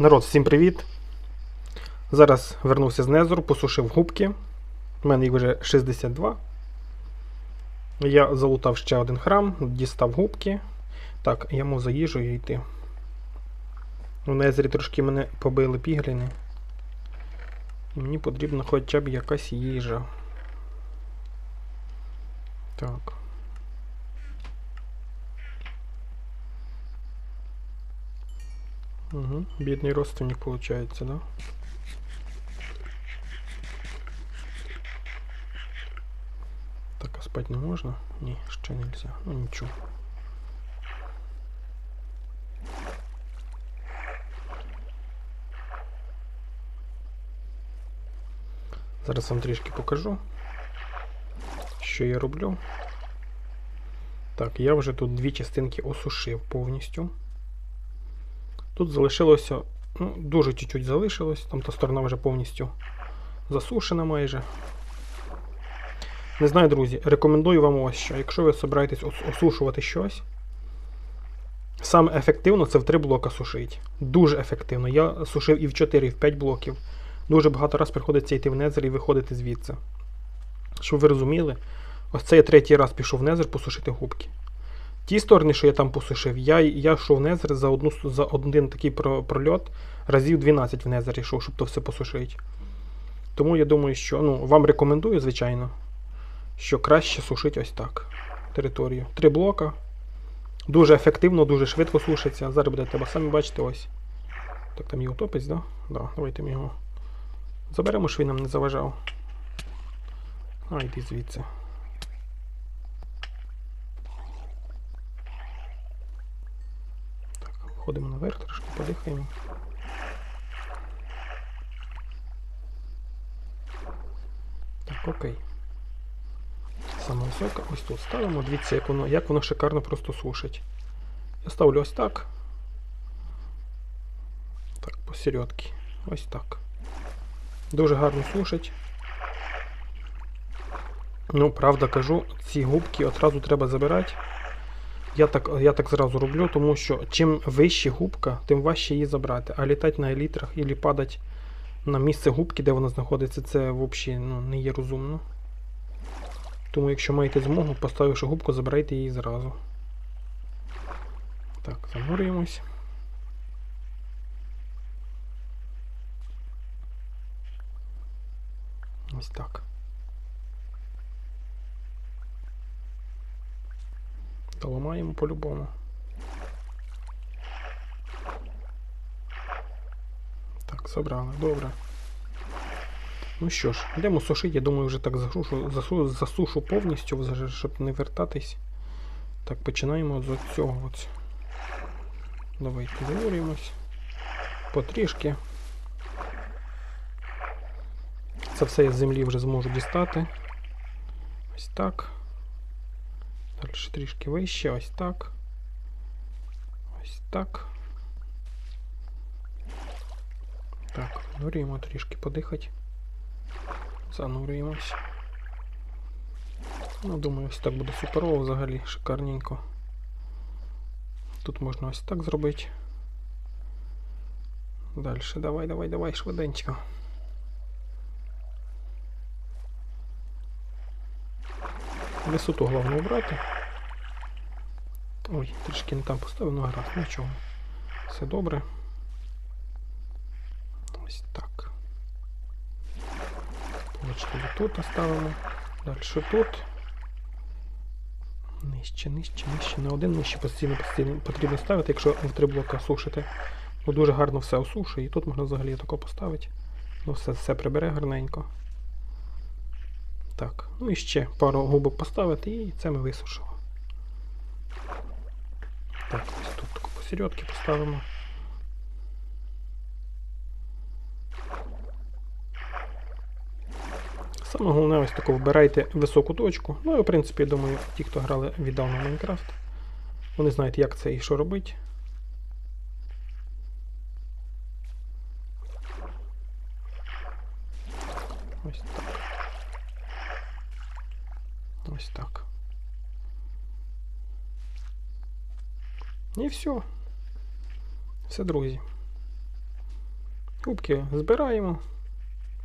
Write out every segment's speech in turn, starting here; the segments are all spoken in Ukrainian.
Народ, всім привіт! Зараз вернувся з Незору, посушив губки. У мене їх вже 62. Я залутав ще один храм, дістав губки. Так, я мов за їжею йти. У Незері трошки мене побили пігліни. І мені потрібна хоча б якась їжа. Так. Угу. Бедный родственник получается, да? Так, а спать не можна? Ні, ще нельзя. Ну нічого. Зараз вам трішки покажу, що я роблю. Так, я вже тут дві частинки осушив повністю. Тут залишилося, ну, дуже чуть-чуть залишилось, там та сторона вже повністю засушена майже. Не знаю, друзі, рекомендую вам ось що. Якщо ви збираєтесь ос- осушувати щось, саме ефективно це в 3 блока сушити. Дуже ефективно. Я сушив і в 4, і в 5 блоків. Дуже багато раз приходиться йти в незер і виходити звідси. Щоб ви розуміли, ось це я третій раз пішов в незер посушити губки. Ті сторони, що я там посушив, я, я йшов в незер за, одну, за один такий про- прольот разів 12 в незер йшов, щоб то все посушити. Тому я думаю, що ну, вам рекомендую, звичайно, що краще сушити ось так територію. Три блока. Дуже ефективно, дуже швидко сушиться. Зараз будете тебе самі бачити ось. Так там є утопець, да? Да, давайте ми його заберемо, щоб він нам не заважав. А, йди звідси. Так, ходимо наверх, трошки подихаємо. Так, окей. Саме висока, ось тут ставимо. Дивіться, як воно, як воно шикарно просто сушить. Я ставлю ось так. Так, посередки. Ось так. Дуже гарно сушить. Ну, правда кажу, ці губки одразу треба забирати. Я так, я так зразу роблю, тому що чим вище губка, тим важче її забрати. А літати на елітрах і падати на місце губки, де вона знаходиться, це взагалі ну, не є розумно. Тому якщо маєте змогу, поставивши губку, забирайте її зразу. Так, занурюємось. Ось так. Та ламаємо по-любому. Так, забрали, добре. Ну що ж, йдемо сушити, я думаю, вже так засушу, засу, засушу повністю, щоб не вертатись. Так, починаємо з цього. От. Давайте занурюємось. Потрішки. Це все я з землі вже зможу дістати. Ось так. Трішки вище, ось так. Ось так. Так, занурюємо трішки подихати. Занурюємось. Ну, думаю, ось так буде суперово взагалі, шикарненько. Тут можна ось так зробити. Далі, давай, давай, давай, швиденько. Висоту головне обрати. Ой, трішки не там поставив, ну гаразд, нічого. Все добре. Ось так. Полочку тут оставимо. Далі тут. Нижче, нижче, нижче. На один нижче постійно, постійно потрібно ставити, якщо в три блока сушити. Бо дуже гарно все осушує. І тут можна взагалі тако поставити. Ну все, все прибере гарненько. Так, ну і ще пару губок поставити і це ми висушимо. Так, ось тут посередки поставимо. Саме головне ось таку вбирайте високу точку. Ну і в принципі, думаю, ті, хто грали віддавно Майнкрафт, вони знають, як це і що робити. Ось так. Ось так. І все. Все, друзі. Губки збираємо.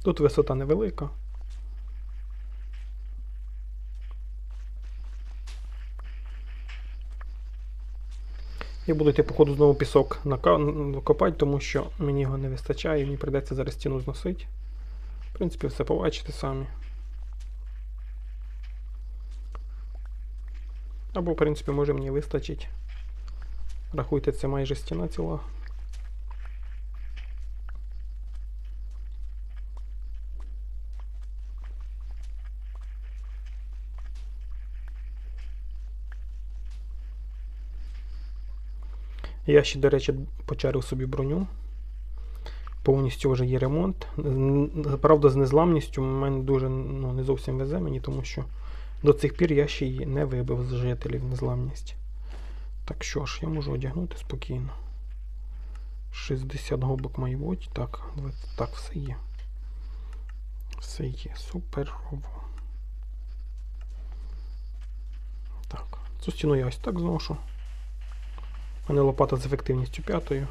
Тут висота невелика. Я буду йти, походу, знову пісок нака- копати, тому що мені його не вистачає, мені прийдеться зараз стіну зносити. В принципі, все побачите самі. Або, в принципі, може мені вистачить. Рахуйте, це майже стіна ціла. Я ще, до речі, почарив собі броню. Повністю вже є ремонт. Правда, з незламністю мене дуже ну, не зовсім везе мені, тому що до цих пір я ще її не вибив з жителів незламність. Так що ж, я можу одягнути спокійно. 60 губок має бути. Так, так, все є. Все є. Суперово. Так, цю стіну я ось так зношу. У мене лопата з ефективністю п'ятою.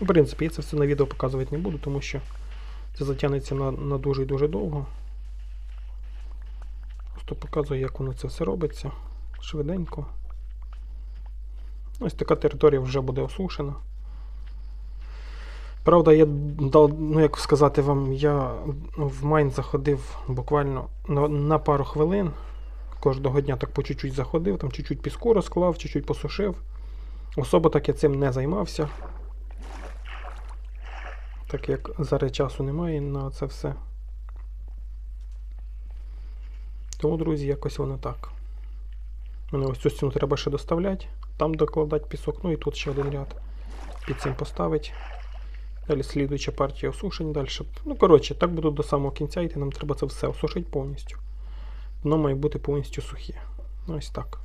В принципі, я це все на відео показувати не буду, тому що це затягнеться на, на дуже і дуже довго. Просто показую, як воно це все робиться. Швиденько. Ось така територія вже буде осушена. Правда, я дав, ну як сказати вам, я в майн заходив буквально на, на пару хвилин. Кожного дня так по чуть-чуть заходив, там чуть-чуть піску розклав, чуть-чуть посушив. Особо так я цим не займався. Так як зараз часу немає на це все. Тому, друзі, якось воно так. Мене ось цю стіну треба ще доставляти, там докладати пісок, ну і тут ще один ряд під цим поставити. Далі слідуюча партія осушень далі. Ну, коротше, так буду до самого кінця йти, нам треба це все осушити повністю. Воно має бути повністю сухе. Ну, Ось так.